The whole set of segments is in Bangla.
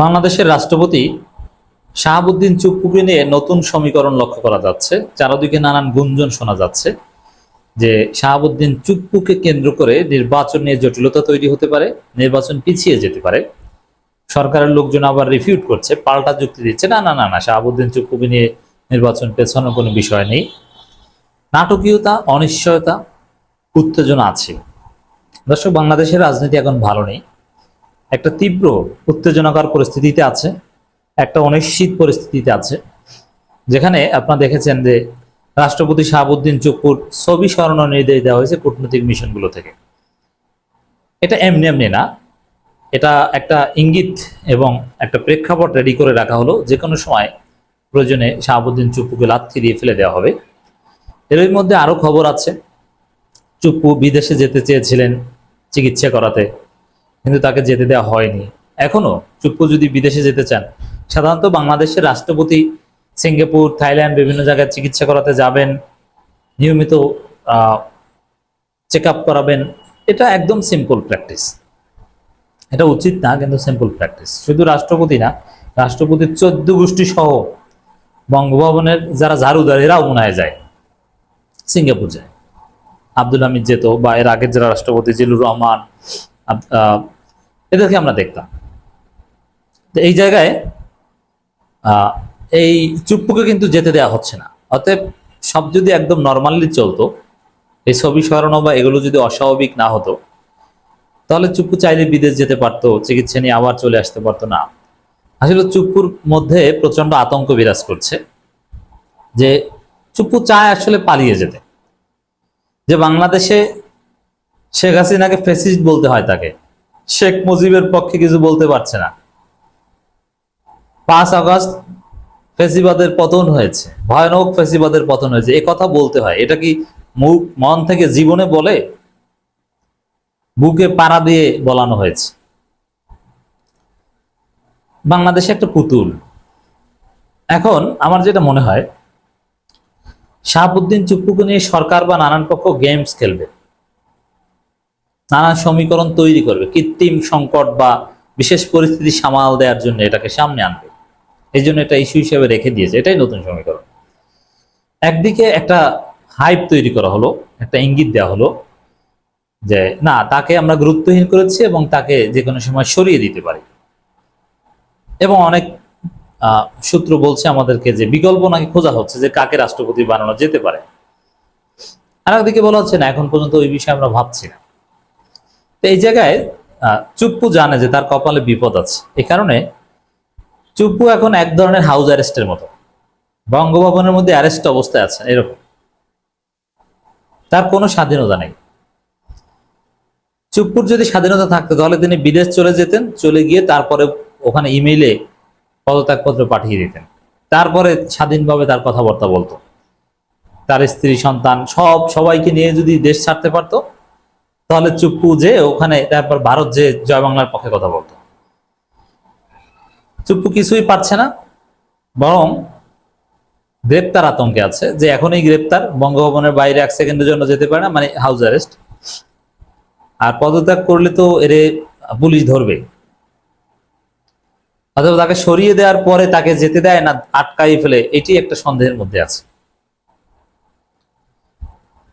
বাংলাদেশের রাষ্ট্রপতি শাহাবুদ্দিন চুপ্পুকে নিয়ে নতুন সমীকরণ লক্ষ্য করা যাচ্ছে। চারদিকে নানান গুঞ্জন শোনা যাচ্ছে যে শাহাবুদ্দিন চুপ্পুকে কেন্দ্র করে নির্বাচন নিয়ে জটিলতা তৈরি হতে পারে, নির্বাচন পিছিয়ে যেতে পারে। সরকারের লোকজন আবার রিফিউট করছে, পাল্টা যুক্তি দিচ্ছে। না না না না, শাহাবুদ্দিন চুপ্পুকে নিয়ে নির্বাচন পেছানোর কোনো বিষয় নেই। নাটকীয়তা, অনিশ্চয়তা, উত্তেজনা আছে। দর্শক, বাংলাদেশের রাজনীতি এখন ভালো নেই। একটা তীব্র উত্তেজনাকর পরিস্থিতিতে আছে, একটা অনিশ্চিত পরিস্থিতিতে আছে, যেখানে আপনারা দেখেছেন যে রাষ্ট্রপতি শাহাবুদ্দিন চুপ্পুর ছবি স্মরণ নির্দেশ দেওয়া হয়েছে কূটনৈতিক মিশনগুলো থেকে। এটা এমনি এমনি না, এটা একটা ইঙ্গিত এবং একটা প্রেক্ষাপট রেডি করে রাখা হলো, যে কোনো সময় প্রয়োজনে শাহাবুদ্দিন চুপ্পুকে লাথি দিয়ে ফেলে দেওয়া হবে। এর মধ্যে আরও খবর আছে চুপ্পু বিদেশে যেতে চেয়েছিলেন চিকিৎসা করাতে। কিন্তু তাকে যেতে দেওয়া হয়নি। এখনও চুপ্পু যদি বিদেশে যেতে চান, সাধারণত বাংলাদেশের রাষ্ট্রপতি সিঙ্গাপুর, থাইল্যান্ড বিভিন্ন জায়গায় চিকিৎসা করাতে যাবেন, নিয়মিত চেক আপ করাবেন, এটা একদম সিম্পল প্র্যাকটিস এটা উচিত না, কিন্তু সিম্পল প্র্যাকটিস শুধু রাষ্ট্রপতি না রাষ্ট্রপতির চোদ্দ গোষ্ঠী সহ বঙ্গভবনের যারা ঝাড়ুদার, এরাও মনে যায়। সিঙ্গাপুর যায়। আব্দুল হামিদ যেত বা এর আগের যারা রাষ্ট্রপতি, জিলুর রহমান এদেরকে আমরা দেখতাম। তো এই জায়গায় এই চুপ্পুকে কিন্তু যেতে দেওয়া হচ্ছে না। অতএব সব যদি একদম নর্মালি চলতো, এই ছবি সরানো বা এগুলো যদি অস্বাভাবিক না হতো, তাহলে চুপ্পু চাইলে বিদেশ যেতে পারতো, চিকিৎসা নিয়ে আবার চলে আসতে পারতো না। আসলে চুপ্পুর মধ্যে প্রচণ্ড আতঙ্ক বিরাজ করছে যে চুপ্পু চায় আসলে পালিয়ে যেতে। যে বাংলাদেশে শেখ হাসিনাকে ফেসিস্ট বলতে হয় তাকে। শেখ মুজিবের পক্ষে কিছু বলতে পারছে না। পাঁচ আগস্ট ফেসিবাদের পতন হয়েছে। ভয়ানক ফেসিবাদের পতন হয়েছে। এ কথা বলতে হয়। এটা কি মুখ মন থেকে জীবনে বলে? বুকে পাড়া দিয়ে বলানো হয়েছে। বাংলাদেশে একটা পুতুল। এখন আমার যেটা মনে হয়, শাহাবুদ্দিন চুপ্পুকে নিয়ে সরকার বা নানান পক্ষ গেমস খেলবে। নানান সমীকরণ তৈরি করবে, কৃত্রিম সংকট বা বিশেষ পরিস্থিতি সামাল দেওয়ার জন্য এটাকে সামনে আনবে। এই জন্য এটা ইস্যু হিসেবে রেখে দিয়েছে, এটাই নতুন সমীকরণ। একদিকে একটা হাইপ তৈরি করা হলো, একটা ইঙ্গিত দেওয়া হলো যে, না, তাকে আমরা গুরুত্বহীন করেছি এবং তাকে যে কোনো সময় সরিয়ে দিতে পারি। এবং অনেক সূত্র বলছে আমাদেরকে যে বিকল্প নাকি খোঁজা হচ্ছে যে কাকে রাষ্ট্রপতি বানানো যেতে পারে। আর একদিকে বলা হচ্ছে, না, এখন পর্যন্ত ওই বিষয়ে আমরা ভাবছি না। তো এই জায়গায় চুপ্পু জানে যে তার কপালে বিপদ আছে। এই কারণে চুপ্পু এখন এক ধরনের হাউস অ্যারেস্টের মতো। বঙ্গভবনের মধ্যে অ্যারেস্ট অবস্থায় আছে, এরকম। তার কোনো স্বাধীনতা নেই। চুপ্পুর যদি স্বাধীনতা থাকতো, তাহলে তিনি বিদেশ চলে যেতেন, চলে গিয়ে তারপরে ওখানে ইমেইলে পদত্যাগপত্র পাঠিয়ে দিতেন। তারপরে স্বাধীনভাবে তার কথাবার্তা বলতো। তার স্ত্রী, সন্তান, সব সবাইকে নিয়ে যদি দেশ ছাড়তে পারতো তাহলে চুপ্পু যে ওখানে তারপর ভারত যে জয় বাংলার পক্ষে কথা বলতো। চুপ্পু কিছুই পাচ্ছে না, বরং গ্রেপ্তার আতঙ্কে আছে যে এখনই গ্রেপ্তার, বঙ্গভবনের বাইরে এক সেকেন্ডের জন্য যেতে পারে না মানে হাউস অ্যারেস্ট। আর পদত্যাগ করলে তো এর পুলিশ ধরবে। অথবা তাকে সরিয়ে দেওয়ার পরে তাকে যেতে দেয় না আটকাই ফেলে, এটি একটা সন্দেহের মধ্যে আছে।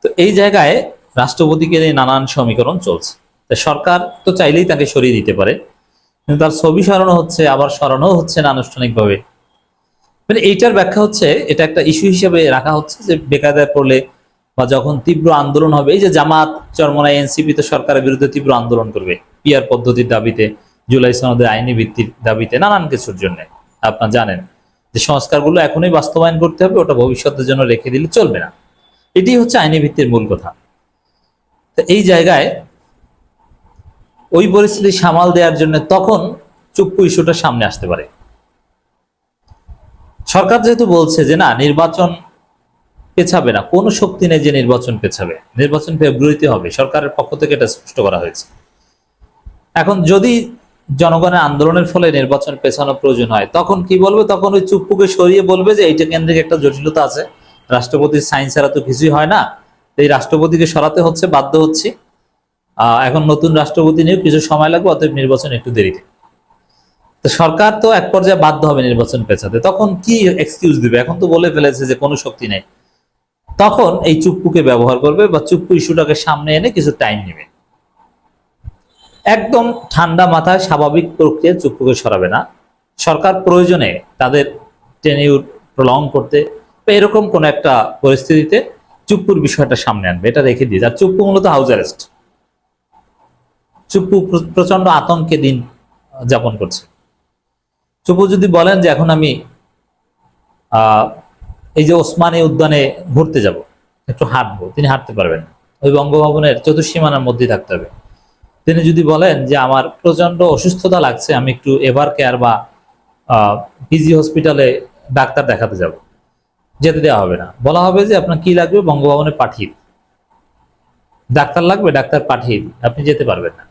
তো এই জায়গায় রাষ্ট্রপতিকে নিয়ে নানান সমীকরণ চলছে। সরকার তো চাইলেই তাকে সরিয়ে দিতে পারে। কিন্তু তার ছবি সরানো হচ্ছে, আবার সরানো হচ্ছে না আনুষ্ঠানিকভাবে মানে এইটার ব্যাখ্যা হচ্ছে, এটা একটা ইস্যু হিসেবে রাখা হচ্ছে যে বেকায়দায় পড়লে বা যখন তীব্র আন্দোলন হবে, এই যে জামাত চরমনায় এনসিপি তো সরকারের বিরুদ্ধে তীব্র আন্দোলন করবে। পিয়ার পদ্ধতির দাবিতে, জুলাই সনদের আইনি ভিত্তির দাবিতে, নানান কিছুর জন্য। আপনার জানেন যে সংস্কারগুলো এখনই বাস্তবায়ন করতে হবে, ওটা ভবিষ্যতের জন্য রেখে দিলে চলবে না। এটি হচ্ছে আইনি ভিত্তির মূল কথা। তো এই জায়গায় ওই পরিস্থিতি সামাল দেওয়ার জন্য তখন চুপ্পু ইস্যুটা সামনে আসতে পারে। সরকার যেহেতু বলছে যে, না, নির্বাচন পেছাবে না, কোনো শক্তি নেই যে নির্বাচন পেছাবে। নির্বাচন ফেব্রুয়ারিতে হবে। সরকারের পক্ষ থেকে এটা স্পষ্ট করা হয়েছে। এখন যদি জনগণের আন্দোলনের ফলে নির্বাচন পেছানো প্রয়োজন হয়, তখন কি বলবে? তখন ওই চুপ্পুকে সরিয়ে বলবে যে, এইটা কেন্দ্রিক একটা জটিলতা আছে। রাষ্ট্রপতির সাইন ছাড়া তো কিছুই হয় না। এই রাষ্ট্রপতিকে সরাতে হচ্ছে, বাধ্য হচ্ছে। এখন নতুন রাষ্ট্রপতি নিয়েও কিছু সময় লাগবে, অতএব নির্বাচন একটু দেরিতে। তো সরকার তো এক পর্যায়ে বাধ্য হবে নির্বাচন পেছাতে। তখন কি এক্সকিউজ দিবে? এখন তো বলে ফেলেছে যে কোনো শক্তি নেই। তখন এই চুপ্পুকে ব্যবহার করবে বা চুপ্পু ইস্যুটাকে সামনে এনে কিছু টাইম নেবে। একদম ঠান্ডা মাথায় স্বাভাবিক প্রক্রিয়া চুপ্পুকে সরাবে না। সরকার প্রয়োজনে তাদের টেনিউর প্রলং করতে এরকম কোন একটা পরিস্থিতিতে চুপ্পুর বিষয়টা সামনে আনবে, এটা রেখে দিয়ে আর চুপ্পু মূলত হাউস অ্যারেস্ট চুপ্পু প্র- প্রচণ্ড আতঙ্কে দিন যাপন করছে। চুপ্পু যদি বলেন যে, এখন আমি এই যে ওসমানী উদ্যানে ঘুরতে যাব, একটু হাঁটবো, তিনি হাঁটতে পারবেন। ওই বঙ্গভবনের চতুর্সীমানার মধ্যে থাকতে হবে। তিনি যদি বলেন যে, আমার প্রচণ্ড অসুস্থতা লাগছে, আমি একটু এভার কেয়ার বা পিজি হসপিটালে ডাক্তার দেখাতে যাব যেতে দেওয়া হবে না। বলা হবে যে আপনার কি লাগবে? বঙ্গভবনে পাঠিয়ে। ডাক্তার লাগবে? ডাক্তার পাঠিয়ে আপনি যেতে পারবেন না।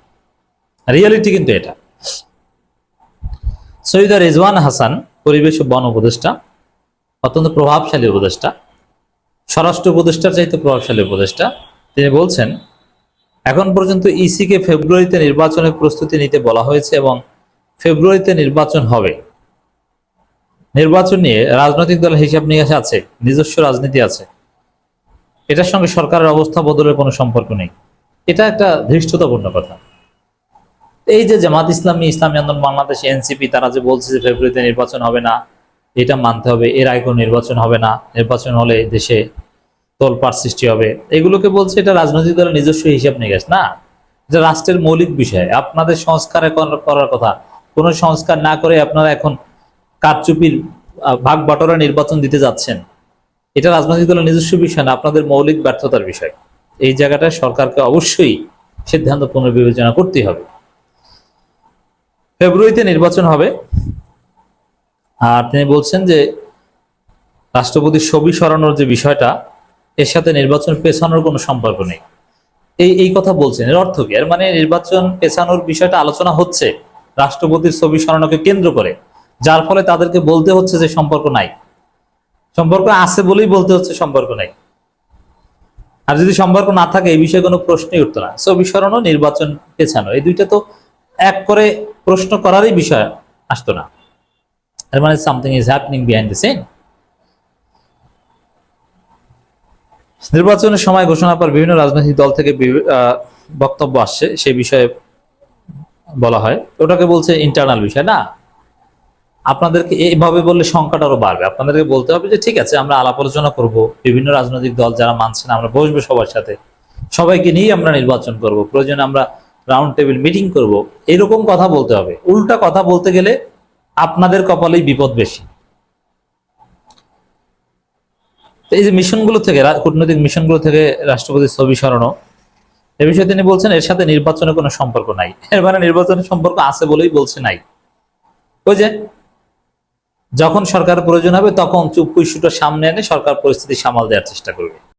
রিয়ালিটি কিন্তু এটা। সৈয়দা রেজওয়ান হাসান, পরিবেশ ও বন উপদেষ্টা, অত্যন্ত প্রভাবশালী উপদেষ্টা, স্বরাষ্ট্র উপদেষ্টার চাইতে প্রভাবশালী উপদেষ্টা। তিনি বলছেন, এখন পর্যন্ত ইসিকে ফেব্রুয়ারিতে নির্বাচনের প্রস্তুতি নিতে বলা হয়েছে এবং ফেব্রুয়ারিতে নির্বাচন হবে। নির্বাচন নিয়ে রাজনৈতিক দলের হিসাব নিকাশ আছে, নিজস্ব রাজনীতি আছে। এটার সঙ্গে সরকারের অবস্থা বদলের কোনো সম্পর্ক নেই। এটা একটা ধৃষ্টতাপূর্ণ কথা। এই যে জামাত ইসলামী ইসলামী আন্দোলন, বাংলাদেশ, এনসিপি, তারা যে বলছে যে ফেব্রুয়ারিতে নির্বাচন হবে না, এটা মানতে হবে। এর আগে কোনো নির্বাচন হবে না। নির্বাচন হলে দেশে তোলপাড় সৃষ্টি হবে। এগুলোকে বলছে এটা রাজনৈতিক দলের নিজস্ব হিসাব নিকাশ, না? এটা রাষ্ট্রের মৌলিক বিষয়। আপনাদের সংস্কার করার কথা। কোনো সংস্কার না করে আপনারা এখন কারচুপির ভাগ বাটোয়ারা নির্বাচন দিতে যাচ্ছেন। এটা রাজনৈতিক দলের নিজস্ব বিষয় না, আপনাদের মৌলিক ব্যর্থতার বিষয়। এই জায়গাটায় সরকারকে অবশ্যই সিদ্ধান্ত পুনর্বিবেচনা করতে হবে। ফেব্রুয়ারিতে নির্বাচন হবে। আর তিনি বলছেন যে, রাষ্ট্রপতির ছবি সরানোর যে বিষয়টা, এর সাথে নির্বাচন পেছানোর কোনো সম্পর্ক নেই। এই এই কথা বলছেন। এর অর্থ কি? এর মানে নির্বাচন পেছানোর বিষয়টা আলোচনা হচ্ছে। রাষ্ট্রপতির ছবি সরানোকে কেন্দ্র করে। যার ফলে তাদেরকে বলতে হচ্ছে যে সম্পর্ক নাই। সম্পর্ক আছে বলেই বলতে হচ্ছে সম্পর্ক নাই। আর যদি সম্পর্ক না থাকে, এই বিষয়ে কোনো প্রশ্নই উঠতো না। ছবি সরানো নির্বাচন পেছানো, এই দুইটা তো এক করে প্রশ্ন করারই বিষয় আসতো না। এর মানে something is happening behind the scene নির্বাচনের সময় ঘোষণার পর বিভিন্ন রাজনৈতিক দল থেকে বক্তব্য আসছে সেই বিষয়ে বলা হয়। ওটাকে বলছে ইন্টারনাল বিষয়, না? আপনাদেরকে এইভাবে বললে সংখ্যাটা আরও বাড়বে। আপনাদেরকে বলতে হবে যে, ঠিক আছে, আমরা আলাপ আলোচনা করব। বিভিন্ন রাজনৈতিক দল যারা মানছে আমরা বসবো সবার সাথে। সবাইকে নিয়ে আমরা নির্বাচন করব। প্রয়োজনে আমরা রাউন্ড টেবিল মিটিং করব। এরকম কথা বলতে হবে। উল্টা কথা বলতে গেলে আপনাদের কপালেই বিপদ বেশি। এই যে মিশনগুলো থেকে কূটনৈতিক মিশনগুলো থেকে রাষ্ট্রপতির ছবি সরানো, এ বিষয়ে তিনি বলছেন, এর সাথে নির্বাচনের কোনো সম্পর্ক নাই। এর মানে নির্বাচনের সম্পর্ক আছে বলেই বলছে নাই। ওই যে যখন সরকার প্রয়োজন হবে তখন চুপ সামনে এনে সরকার পরিস্থিতি সামাল দেওয়ার চেষ্টা করবে।